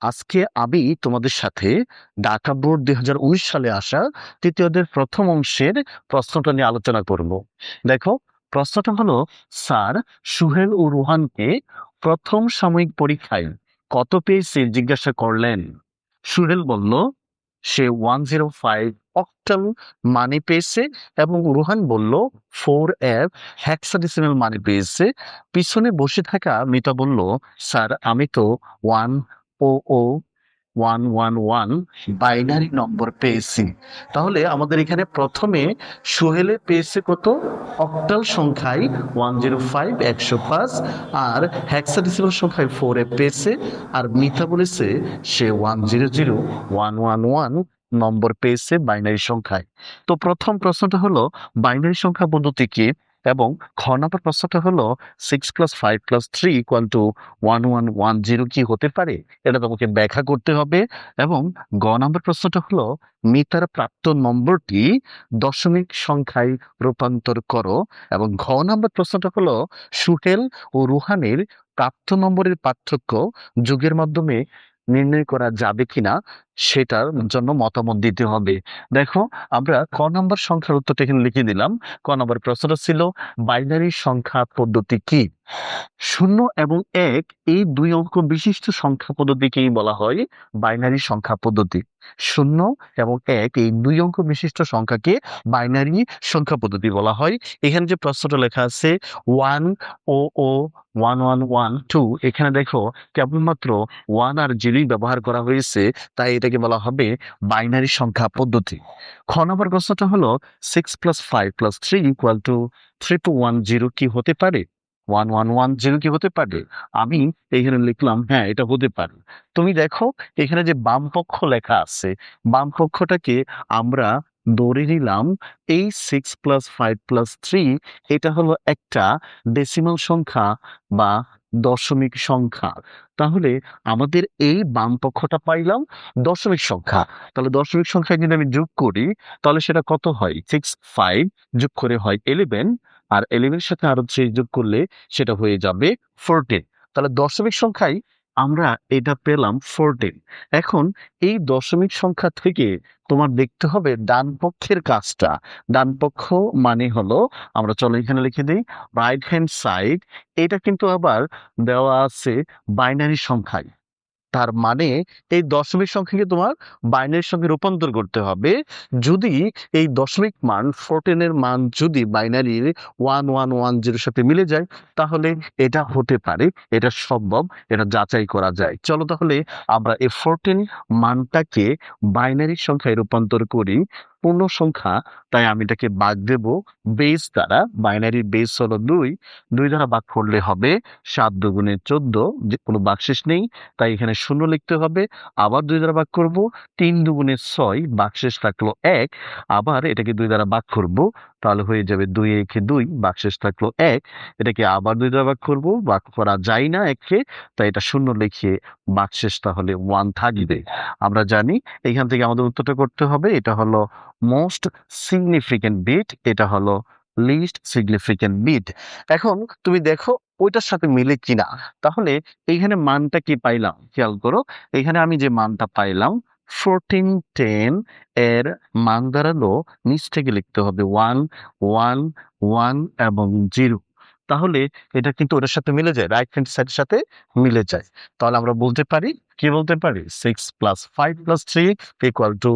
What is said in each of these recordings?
আজকে আমি তোমাদের সাথে ঢাকা বোর্ড দুই হাজার উনিশ সালে আসা তৃতীয়দের প্রথম অংশের প্রশ্নটা নিয়ে আলোচনা করব। দেখো, প্রশ্নটা হলো, স্যার সুহেল ও রোহানকে প্রথম সাময়িক পরীক্ষায় কত পেয়েছে জিজ্ঞাসা করলেন? সুহেল বলল, সে ওয়ান জিরো ফাইভ অক্টাল মানি পেয়েছে এবং রোহান বলল, ফোর এফ হ্যাক্সাডেসিমাল মানি পেয়েছে। পিছনে বসে থাকা মিতা বলল, স্যার আমি তো one O O one one one binary number পেয়েছি। তাহলে আমাদের এখানে প্রথমে সোহেলে পেয়েছে কত? অক্টাল সংখ্যায় ওয়ান জিরো ফাইভ একশো পাঁচ, আর হ্যাক্সাডেসিমাল সংখ্যায় ফোর এ পেয়েছে, আর মিথা বলেছে সে one zero zero one one one number পেয়েছে বাইনারি সংখ্যায়। তো প্রথম প্রশ্নটা হলো বাইনারি সংখ্যা পদ্ধতি কি? এবং খ নম্বর প্রশ্নটা হলো six plus five plus three equal to one one one zero কি হতে পারে? এটা তোমাকে ব্যাখ্যা করতে হবে এবং গ নম্বর প্রশ্নটা হলো মিতার প্রাপ্ত নম্বরটি দশমিক সংখ্যায় রূপান্তর করো এবং ঘ নম্বর প্রশ্নটা হলো সুহেল ও রুহানের প্রাপ্ত নম্বরের পার্থক্য যুগের মাধ্যমে নির্ণয় করা যাবে কিনা সেটার জন্য মতামত দিতে হবে। দেখো, আমরা ক নম্বর সংখ্যার উত্তরটা এখানে লিখে দিলাম। ক নম্বর প্রশ্নটা ছিল বাইনারি সংখ্যা পদ্ধতি কি? শূন্য এবং এক এই দুই অঙ্ক বিশিষ্ট সংখ্যা পদ্ধতিকেই বলা হয় বাইনারি সংখ্যা পদ্ধতি। শূন্য এবং এক এই দুই অঙ্ক বিশিষ্ট সংখ্যাকে বাইনারি সংখ্যা পদ্ধতি বলা হয়। এখানে যে প্রশ্নটা লেখা আছে one O O one one one two এখানে দেখো কেবলমাত্র ওয়ান আর জিরোই ব্যবহার করা হয়েছে, তাই এটাকে বলা হবে বাইনারি সংখ্যা পদ্ধতি। খ নম্বর প্রশ্নটা হলো six plus five plus three equal to three two one zero কি হতে পারে? ওয়ান ওয়ান ওয়ান জিরো কি হতে পারে? আমি এখানে লিখলাম হ্যাঁ এটা হতে পারে। তুমি দেখো, এখানে যে বাম পক্ষ লেখা আছে, বাম পক্ষটাকে আমরা ধরে নিলাম এই six plus five plus three এটা হলো একটা ডেসিমাল সংখ্যা বা দশমিক সংখ্যা। তাহলে আমাদের এই বাম পক্ষটা পাইলাম দশমিক সংখ্যা। তাহলে দশমিক সংখ্যা যদি আমি যোগ করি, তাহলে সেটা কত হয়? সিক্স ফাইভ যোগ করে হয় ইলেভেন আর ইলেভেনের সাথে আরও থ্রি যোগ করলে সেটা হয়ে যাবে ফোরটিন তাহলে দশমিক সংখ্যায় আমরা এটা পেলাম ফোরটিন এখন এই দশমিক সংখ্যা থেকে তোমার দেখতে হবে ডান পক্ষের কাজটা। ডান পক্ষ মানে হলো, আমরা চলো এখানে লিখে দিই রাইট হ্যান্ড সাইড এটা কিন্তু আবার দেওয়া আছে বাইনারি সংখ্যায়। তার মানে এই দশমিক সংখ্যাকে তোমার বাইনারির সঙ্গে রূপান্তর করতে হবে। যদি এই দশমিক মান ফোরটেনের মান যদি বাইনারির ওয়ান ওয়ান ওয়ান জিরোর সাথে মিলে যায়, তাহলে এটা হতে পারে, এটা সম্ভব, এটা যাচাই করা যায়। চলো তাহলে আমরা এই ফোরটিন মানটাকে বাইনারি সংখ্যায় রূপান্তর করি। পূর্ণ সংখ্যা, তাই আমি এটাকে বাদ দেব। বেস দ্বারা বাইনারি বেস হলো দুই। দুই দ্বারা বাদ করলে হবে সাত দুগুণে চোদ্দ, যে কোনো বাকশেষ নেই, তাই এখানে শূন্য লিখতে হবে। আবার দুই দ্বারা ভাগ করব, তিন দুগুণে ছয়, বাকশেষ থাকল এক। আবার এটাকে দুই দ্বারা ভাগ করব তাহলে হয়ে যাবে দুই একে দুই বাকশেষ থাকল এক। এটাকে আবার দুই দ্বারা ভাগ করব, ভাগ করা যায় না একে, তাই এটা শূন্য লিখে বাকশেষ তাহলে ওয়ান থাকবে। আমরা জানি এইখান থেকে আমাদের উত্তরটা করতে হবে, এটা হলো মোস্ট সিগনিফিকেন্ট বিট এটা হলো লিস্ট সিগনিফিকেন্ট বিট এখন তুমি দেখো ওইটার সাথে মিলে কিনা। তাহলে এইখানে মানটা কি পাইলাম? খেয়াল করো এখানে আমি যে মানটা পাইলাম ফোরটিন টেন এর মান দাঁড়াল, নিচ থেকে লিখতে হবে ওয়ান ওয়ান ওয়ান এবং জিরো তাহলে এটা কিন্তু ওটার সাথে মিলে যায় রাইট হ্যান্ড সাইডের সাথে মিলে যায়। তাহলে আমরা বলতে পারি, কি বলতে পারি? Six plus five plus three equal to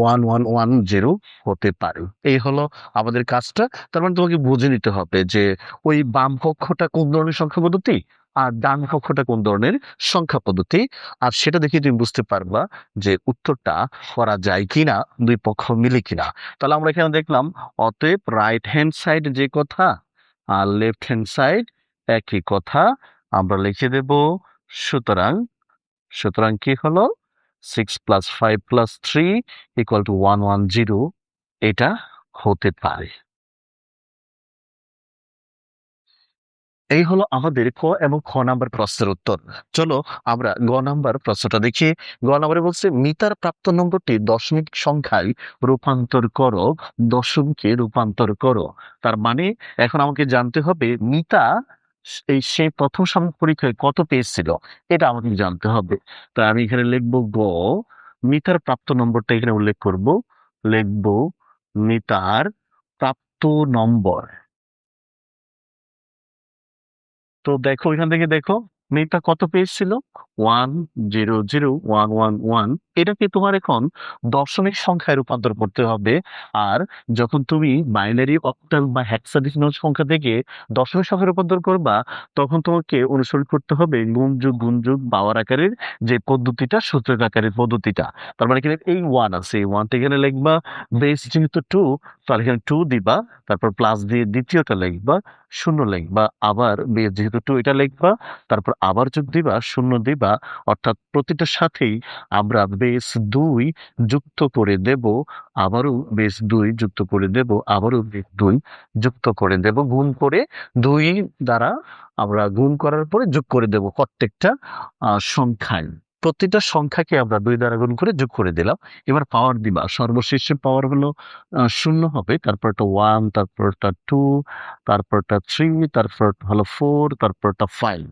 one one one zero হতে পারে। এই হলো আমাদের কাজটা। তার মানে তোমাকে বুঝে নিতে হবে যে ওই বাম কক্ষটা কোন ধরনের সংখ্যা পদ্ধতি আর ডান কক্ষটা কোন ধরনের সংখ্যা পদ্ধতি? আর সেটা দেখে তুমি বুঝতে পারবা যে উত্তরটা করা যায় কিনা, দুই পক্ষ মিলে কিনা। তাহলে আমরা এখানে দেখলাম অতএব রাইট হ্যান্ড সাইড যে কথা আর লেফট হ্যান্ড সাইড একই কথা। আমরা লিখে দেব সুতরাং সুতরাং কি হলো? Six plus five plus three equal to one one zero এটা হতে পারে। এই হলো আমাদের ক এবং খ নাম্বার প্রশ্নের উত্তর। চলো আমরা গ নাম্বার প্রশ্নটা দেখি। গ নাম্বারে বলছে, মিতার প্রাপ্ত নম্বরটি দশমিক সংখ্যায় রূপান্তর করো, দশমকে রূপান্তর করো। তার মানে এখন আমাকে জানতে হবে, মিতা এই সে প্রথম সাময়িক পরীক্ষায় কত পেয়েছিল? এটা আমাকে জানতে হবে। তাই আমি এখানে লিখব গ, মিতার প্রাপ্ত নম্বরটা এখানে উল্লেখ করব। লিখব মিতার প্রাপ্ত নম্বর। তো দেখো, এখান থেকে দেখো। মেয়েটা কত পেয়েছিল? One zero zero one one one. এটাকে তোমার এখন দশমিক সংখ্যায় রূপান্তর করতে হবে। আর যখন তুমি বাইনারি অক্টাল বা হ্যাক্সাডেসিমাল সংখ্যা থেকে দশমিক সংখ্যায় রূপান্তর করবা, তখন তোমাকে অনুসরণ করতে হবে গুণ যোগ গুণ যোগ পাওয়ার আকারের যে পদ্ধতিটা, সূত্রের আকারের পদ্ধতিটা। তার মানে এখানে এই ওয়ান আছে। এই ওয়ানটা এখানে লিখবা বেস যেহেতু টু তাহলে এখানে টু দিবা, তারপর প্লাস দিয়ে দ্বিতীয়টা লিখবা শূন্য লিখবা আবার যেহেতু টু এটা লিখবা তারপর আবার যোগ দিবা, শূন্য দিবা, অর্থাৎ প্রতিটার সাথেই আমরা বেস দুই যুক্ত করে দেব, আবারও বেস দুই যুক্ত করে দেব, আবারও বেস দুই যুক্ত করে দেব, গুণ করে দুই দ্বারা আমরা গুণ করার পরে যোগ করে দেব প্রত্যেকটা সংখ্যায়। প্রতিটা সংখ্যাকে আমরা দুই দ্বারা গুণ করে যোগ করে দিলাম। এবার পাওয়ার দিবা। সর্বশেষ পাওয়ার হলো শূন্য হবে। তারপর তারপরটা ওয়ান তারপরটা টু তারপরটা থ্রি তারপর হলো ফোর তারপরটা ফাইভ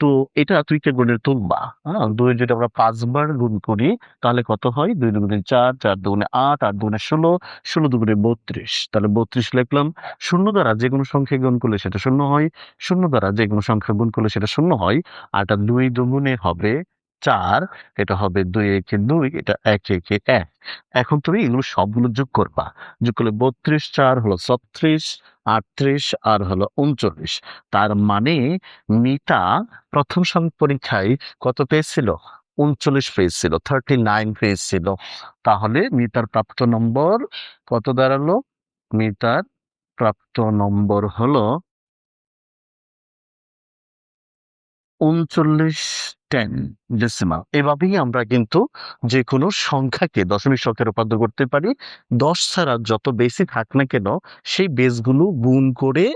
তো এটা তুই কে গুণের তুলবা। হ্যাঁ দুই যদি আমরা পাঁচবার গুণ করি, তাহলে কত হয়? দুই দুগুণে চার চার দুগুণে আট আট দুগুণে ষোলো ষোলো দুগুণে বত্রিশ। তাহলে বত্রিশ লিখলাম। শূন্য দ্বারা যে কোনো সংখ্যা গুণ করলে সেটা শূন্য হয়। শূন্য দ্বারা যে কোনো সংখ্যা গুণ করলে সেটা শূন্য হয়। আর দুই দুগুণে হবে চার, এটা হবে দুই একে দুই, এটা এক একে এক। এখন তুমি এগুলো সবগুলো যোগ করবা। যোগ করলে বত্রিশ, চার হলো ছত্রিশ, আটত্রিশ, আর হলো উনচল্লিশ। তার মানে মিতা প্রথম সাময়িক পরীক্ষায় কত পেয়েছিল? উনচল্লিশ পেয়েছিল থার্টি নাইন পেয়েছিল। তাহলে মিতার প্রাপ্ত নম্বর কত দাঁড়াল? মিতার প্রাপ্ত নম্বর হলো উনচল্লিশ টেন ডেসিমাল এভাবেই আমরা কিন্তু যে কোনো সংখ্যাকে দশমিক সংখ্যা রূপান্তর করতে পারি। দশ ছাড়া যত বেশি থাক না কেন, সেই বেসগুলো গুণ করে,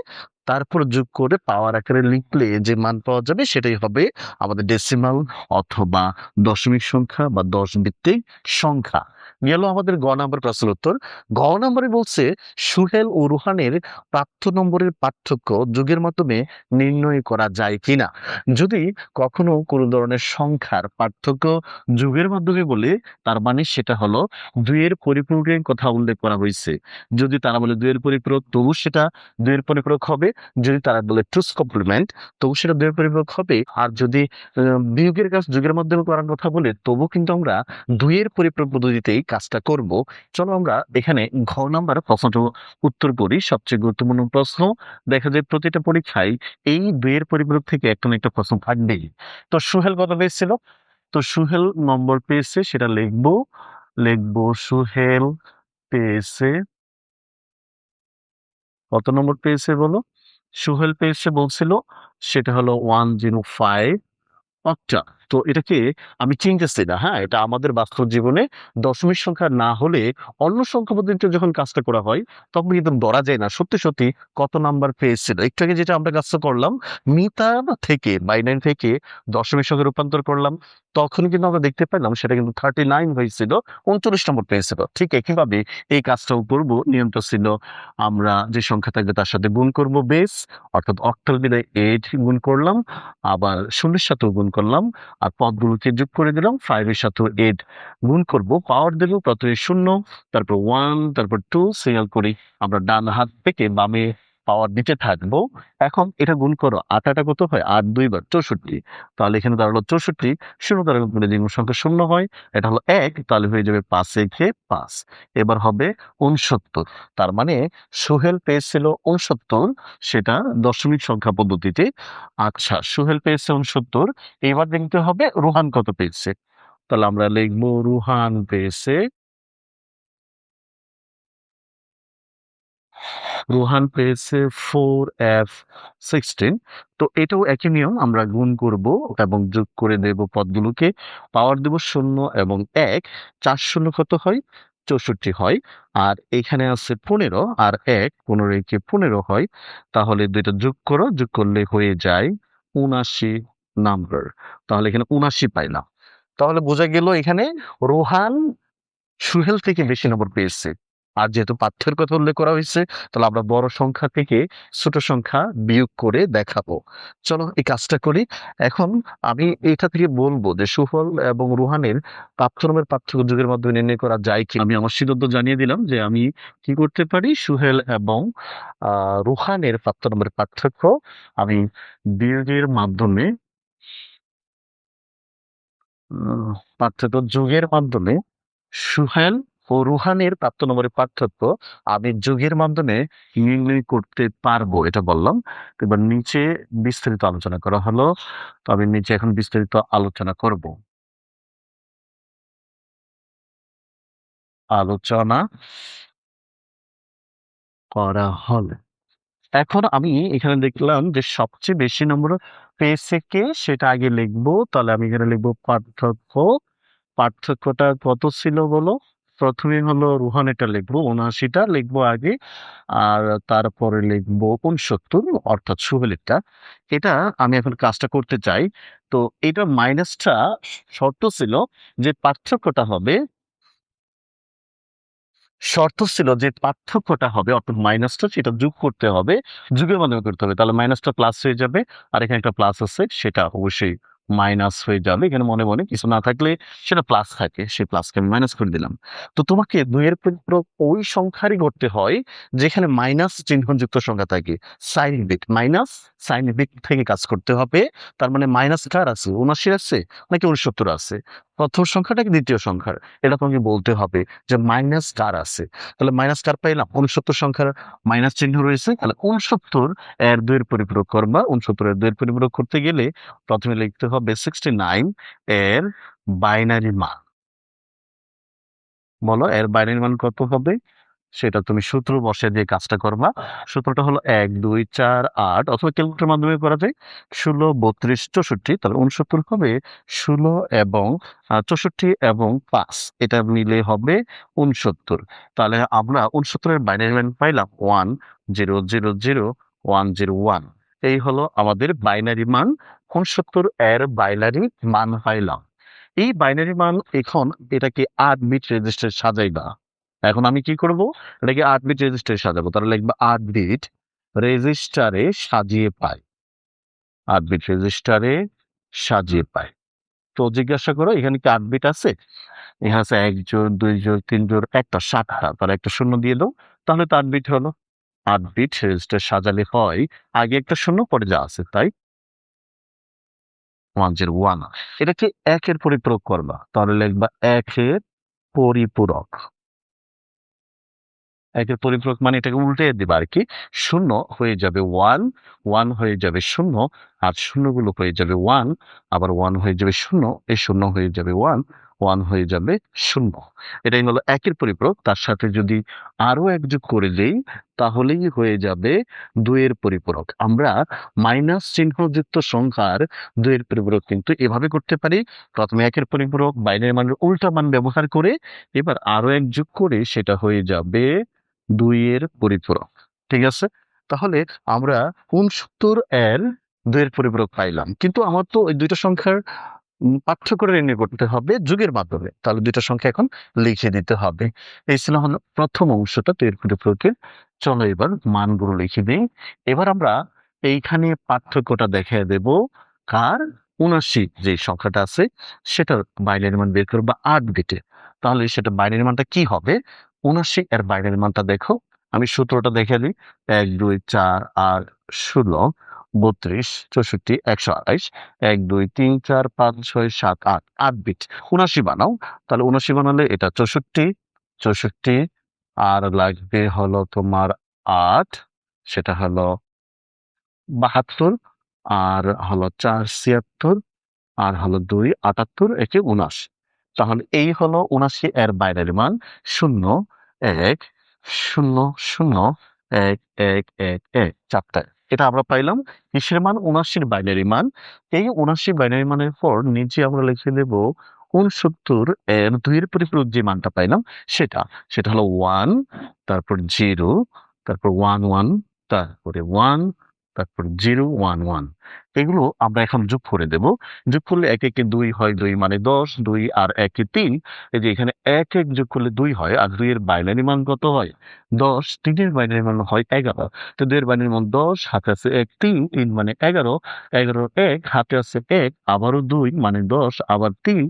তারপর যোগ করে পাওয়ার আকারে লিখলে যে মান পাওয়া যাবে সেটাই হবে আমাদের ডেসিমাল অথবা দশমিক সংখ্যা বা দশ ভিত্তিক সংখ্যা। গেল আমাদের গ নম্বর প্রশ্নের উত্তর। গ নম্বরে বলছে, সুহেল ও রুহানের প্রাপ্ত নম্বরের পার্থক্য যুগের মাধ্যমে নির্ণয় করা যায় কিনা? যদি কখনো কোনো ধরনের সংখ্যার পার্থক্য যুগের মাধ্যমে বলে, তার মানে সেটা হলো দুইয়ের পরিপূরকের কথা উল্লেখ করা হয়েছে। যদি তারা বলে দুইয়ের পরিপূরক, তবু সেটা দুইয়ের পরিপূরক হবে। যদি তারা বলে ট্রুস কমপ্লিমেন্ট, তবু সেটা দুইয়ের পরিপূরক হবে। আর যদি বিয়োগের কাজ যুগের মাধ্যমে করার কথা বলে, তবু কিন্তু আমরা দুইয়ের পরিপূরক পদ্ধতিতেই কাজটা করব। চলো আমরা এখানে ঘ নাম্বার প্রশ্নটা উত্তর করি। সবচেয়ে গুরুত্বপূর্ণ প্রশ্ন, দেখা যায় প্রতিটা পরীক্ষায় এই দুইয়ের পরিপূরক থেকে একটা একটা প্রশ্ন থাকবেই। তো সুহেল কত পেয়েছিল? তো সুহেল নম্বর পেয়েছে, সেটা লিখব। লিখব, সুহেল পেয়েছে কত নম্বর পেয়েছে বলো? সুহেল পেয়েছে বলছিল, সেটা হলো ওয়ান জিরো ফাইভ আচ্ছা তো এটাকে আমি চিনতেছি না হ্যাঁ? এটা আমাদের বাস্তব জীবনে দশমিক সংখ্যা না হলে অন্য সংখ্যা পদ্ধতিতে যখন কাজটা করা হয়, তখন কিন্তু ধরা যায় না। সত্যি সত্যি কত নাম্বার পেয়েছিল একটু আগে যেটা আমরা কাজটা করলাম মিতা থেকে বাইনাইন থেকে দশমিক সংখ্যা রূপান্তর করলাম, তখন কিন্তু আমরা দেখতে পেলাম সেটা কিন্তু থার্টি নাইন হয়েছিল, উনচল্লিশ নম্বর পেয়েছিল। ঠিক একইভাবে এই কাজটাও করব নিয়মটা ছিল আমরা যে সংখ্যা থাকবে তার সাথে গুণ করব বেস অর্থাৎ অক্টাল মিলে এইট গুণ করলাম, আবার শূন্যের সাথেও গুণ করলাম আর পদগুলোকে যোগ করে দিলাম ফাইভের সাথে এইট গুণ করব পাওয়ার দেব প্রথমে শূন্য, তারপর ওয়ান তারপর টু সিরিয়াল করি, আমরা ডান হাত থেকে বামে পাওয়ার নিচে থাকব। এখন এটা গুণ করো আটাটা কত হয়? আট, দুই বার চৌষট্টি। তাহলে এখানে দাঁড়াল চৌষট্টি। শূন্য দ্বারা গুণ সংখ্যা শূন্য হয়। এটা হলো এক, তাহলে হয়ে যাবে পাঁচ একে পাঁচ। এবার হবে উনসত্তর তার মানে সোহেল পেয়েছিল উনসত্তর সেটা দশমিক সংখ্যা পদ্ধতিতে আচ্ছা সোহেল পেয়েছে উনসত্তর এবার দেখতে হবে রুহান কত পেয়েছে। তাহলে আমরা লিখব রুহান পেয়েছে রুহান পেয়েছে ফোর এফ সিক্সটিন তো এটাও একই নিয়ম, আমরা গুণ করব এবং যোগ করে দেব পদগুলোকে। পাওয়ার দেব শূন্য এবং এক, চার শূন্য কত হয়? চৌষট্টি হয়। আর এখানে আছে পনেরো, আর এক পনেরো একে পনেরো হয়। তাহলে দুইটা যোগ করো, যোগ করলে হয়ে যায় উনাশি নাম্বার তাহলে এখানে উনাশি পাইলাম। তাহলে বোঝা গেল এখানে রোহান সুহেল থেকে বেশি নম্বর পেয়েছে। আর যেহেতু পাঠ্যের কথা উল্লেখ করা হয়েছে, তাহলে আমরা বড় সংখ্যা থেকে ছোট সংখ্যা বিয়োগ করে দেখাবো। চলো এই কাজটা করি। এখন আমি এটা থেকে বলব যে সুফল এবং রুহানের প্রাপ্তনমের পার্থক্য যুগের মাধ্যমে নির্ণয় করা যায় কি আমি আমার সিদ্ধান্ত জানিয়ে দিলাম যে আমি কি করতে পারি? সুহেল এবং রুহানের প্রাপ্তনমের পার্থক্য আমি বিয়োগের মাধ্যমে পার্থক্য যুগের মাধ্যমে সুহেল ও রুহানের প্রাপ্ত নম্বরের পার্থক্য, আমি যুগের মাধ্যমে নির্ণয় করতে পারব, এটা বললাম। এবার নিচে বিস্তারিত আলোচনা করা হলো, তো আমি নিচে এখন বিস্তারিত আলোচনা করব। আলোচনা করা হলো। এখন আমি এখানে দেখলাম যে সবচেয়ে বেশি নম্বর পেয়েছে কে? সেটা আগে লিখব, তাহলে আমি এখানে লিখব পার্থক্য। পার্থক্যটা কত ছিল বলো? প্রথমে হলো রুহান এটা লিখব, উনআশিটা লিখব আগে, আর তারপরে লিখব উনসত্তর অর্থাৎ সুহেলিটা এটা আমি এখন কাজটা করতে চাই। তো এটা মাইনাসটা শর্ত ছিল যে পার্থক্যটা হবে, শর্ত ছিল যে পার্থক্যটা হবে, অর্থাৎ মাইনাসটা সেটা যোগ করতে হবে, যুগের মাধ্যমে করতে হবে। তাহলে মাইনাসটা প্লাস হয়ে যাবে, আর এখানে একটা প্লাস আছে, সেটা অবশ্যই মাইনাস হয়ে যাবে। এখানে মনে মনে কিছু না থাকলে সেটা প্লাস থাকে। সেই প্লাসকে আমি মাইনাস করে দিলাম। তো তোমাকে দুইয়ের পরিপূরক ওই সংখ্যারই করতে হয় যেখানে মাইনাস চিহ্নযুক্ত সংখ্যা থাকে। Sign bit minus sign bit থেকে কাজ করতে হবে। তার মানে মাইনাস কার আছে? উনআশি আছে নাকি উনসত্তর আছে? প্রথম সংখ্যাটাকে দ্বিতীয় সংখ্যার? এটা তোমাকে বলতে হবে যে মাইনাস কার আছে। তাহলে মাইনাস কার পাইলাম, উনসত্তর সংখ্যার মাইনাস চিহ্ন রয়েছে। তাহলে উনসত্তর এর দুয়ের পরিপূরক করবা। উনসত্তর এর দুয়ের পরিপূরক করতে গেলে প্রথমে লিখতে হবে সিক্সটি নাইন এর বাইনারি মান। বলো, এর বাইনারি মান কত হবে? সেটা তুমি সূত্র বসে দিয়ে কাজটা করবা। সূত্রটা হলো এক, দুই, চার, আট অথবা ক্যালকুলেটর মাধ্যমে করা যায়। ষোলো, বত্রিশ, চৌষট্টি, তাহলে উনসত্তর হবে ষোলো এবং চৌষট্টি এবং পাঁচ। এটা মিলে হবে উনসত্তর। তাহলে আমরা উনসত্তরের বাইনারি মান পাইলাম one, zero zero zero, one zero, one. এই হলো আমাদের বাইনারি মান। উনসত্তর এর বাইনারি মান পাইলাম। এই বাইনারি মান এখন এটাকে আট বিট রেজিস্টার সাজাইবা। এখন আমি কি করব? এটাকে আট বিট রেজিস্টারে সাজাবো। তাহলে লিখব আট বিট রেজিস্টারে সাজিয়ে পাই। আট বিট রেজিস্টারে সাজিয়ে পাই। তো জিজ্ঞাসা করো, এখানে কি আট বিট আছে? এখানে আছে এক জোর দুই জোর তিন জোর একটা সাতটা তাহলে একটা শূন্য দিয়ে দাও। তাহলে তো আট বিট হলো। আট বিট রেজিস্টার সাজালে হয়। আগে একটা শূন্য, পরে যা আছে, তাই? ওয়ান জিরো ওয়ান এটাকে একের পরিপূরক করবা। তাহলে লিখবা একের পরিপূরক। একের পরিপূরক মানে এটাকে উল্টে দেবে আর কি শূন্য হয়ে যাবে ওয়ান ওয়ান হয়ে যাবে শূন্য, আর শূন্যগুলো হয়ে যাবে ওয়ান আবার ওয়ান হয়ে যাবে শূন্য, এই শূন্য হয়ে যাবে ওয়ান ওয়ান হয়ে যাবে শূন্য। এটাই হলো একের পরিপূরক, তার সাথে যদি আরও এক যোগ করে দেই, তাহলেই হয়ে যাবে দুইয়ের পরিপূরক। আমরা মাইনাস চিহ্নযুক্ত সংখ্যার দুইয়ের পরিপূরক কিন্তু এভাবে করতে পারি। প্রথমে একের পরিপূরক, বাইরের মানের উল্টা মান ব্যবহার করে, এবার আরও এক যোগ করে সেটা হয়ে যাবে দুইয়ের পরিপূরক, ঠিক আছে? তাহলে আমরা উনসত্তর এর দুইয়ের পরিপূরক পাইলাম। কিন্তু আমার তো ওই দুইটা সংখ্যার পার্থক্য নির্ণয় করতে হবে যুগের মাধ্যমে। তাহলে দুইটা সংখ্যা এখন লিখে দিতে হবে। এই ছিল হলো প্রথম অংশটা দুইয়ের পরিপূরকের চলো এবার মানগুলো লিখে দিই এবার আমরা এইখানে পার্থক্যটা দেখে দেব। কার? উনআশি যে সংখ্যাটা আছে, সেটার বাইরের মান বের করব আট বিটে। তাহলে সেটা বাইরের মানটা কি হবে? উনআশি এর বাইরের মানটা দেখো। আমি সূত্রটা দেখে দিই। এক, দুই, চার আর ষোলো, বত্রিশ, চৌষট্টি, একশো আঠাইশ এক, দুই, তিন, চার, পাঁচ, ছয়, সাত, আট আট বিট উনআশি বানাও। তাহলে উনাশি বানালে এটা চৌষট্টি। চৌষট্টি, আর লাগবে হলো তোমার আট। সেটা হলো বাহাত্তর, আর হলো চার, ছিয়াত্তর, আর হলো দুই, আটাত্তর, একে উনআশি তাহলে এই হলো উনআশি এর বাইরের মান। শূন্য, এক, শূন্য শূন্য, এক এক এক এক, চারটা। এটা আমরা পাইলাম। কিসের মান? উনআশির বাইনারি মান। এই উনআশি বাইনারি মানের পর নিচে আমরা লিখে দেব উনসত্তর এর দুইয়ের পরিপূরক যে মানটা পাইলাম সেটা। সেটা হলো ওয়ান তারপর জিরো তারপর ওয়ান ওয়ান তারপরে ওয়ান তারপর জিরো, ওয়ান ওয়ান। এগুলো আমরা এখন যোগ করে দেব। যোগ করলে এক, একে দুই হয় দুই মানে দশ, দুই আর একে তিন। এই যে এখানে এক এক যোগ করলে দুই হয় আর দুইয়ের বাইনারি মান কত হয়? দশ। তিনের বাইনারি মান হয় এগারো। তো দুইয়ের বাইনারি মান দশ, হাতে আছে এক, তিন। তিন মানে এগারো। এগারো এক, হাতে আছে এক, আবারও দুই মানে দশ, আবার তিন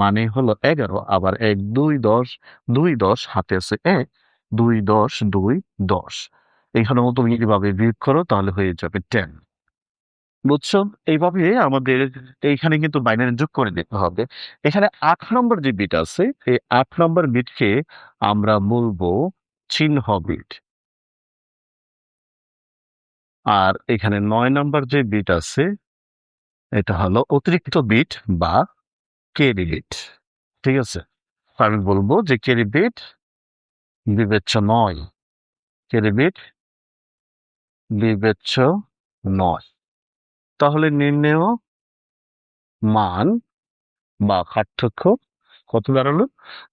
মানে হলো এগারো। আবার এক, দুই, দশ দুই, দশ, হাতে আছে এক, দুই, দশ দুই, দশ। এখানেও তুমি এইভাবে বিয়োগ করো, তাহলে হয়ে যাবে টেন বুঝছ? এইভাবে আমাদের এইখানে কিন্তু বাইনারি যোগ করে দিতে হবে। এখানে আট নম্বর যে বিট আছে, এই আট নম্বর বিটকে আমরা বলব চিহ্ন বিট আর এখানে নয় নম্বর যে বিট আছে, এটা হলো অতিরিক্ত বিট বা কেরি বিট ঠিক আছে? আমি বলব যে কেরি বিট বিবেচ্য নয়। কেরি বিট বিবেচ্য নয়। তাহলে নির্ণেয় মান বা পার্থক্য কত দাঁড়াল?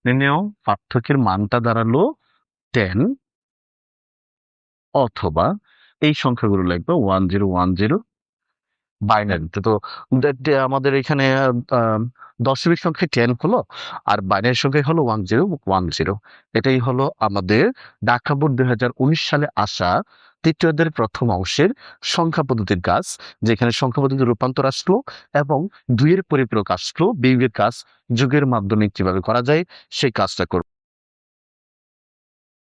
নির্ণেয় পার্থক্যের মানটা দাঁড়াল টেন অথবা এই সংখ্যাগুলো লাগবে ওয়ান জিরো ওয়ান জিরো বাইনারিতে তো আমাদের এখানে দশমিক সংখ্যা টেন হলো আর বাইনারি সংখ্যা হলো ওয়ান জিরো ওয়ান জিরো এটাই হলো আমাদের ঢাকা বোর্ড দুই সালে আসা তৃতীয়দের প্রথম অংশের সংখ্যা পদ্ধতির কাজ, যেখানে সংখ্যা পদ্ধতির রূপান্তর আসলো এবং দুইয়ের পরিপূরক আসলো, বিয়োগের কাজ যুগের মাধ্যমে কীভাবে করা যায়, সেই কাজটা করব।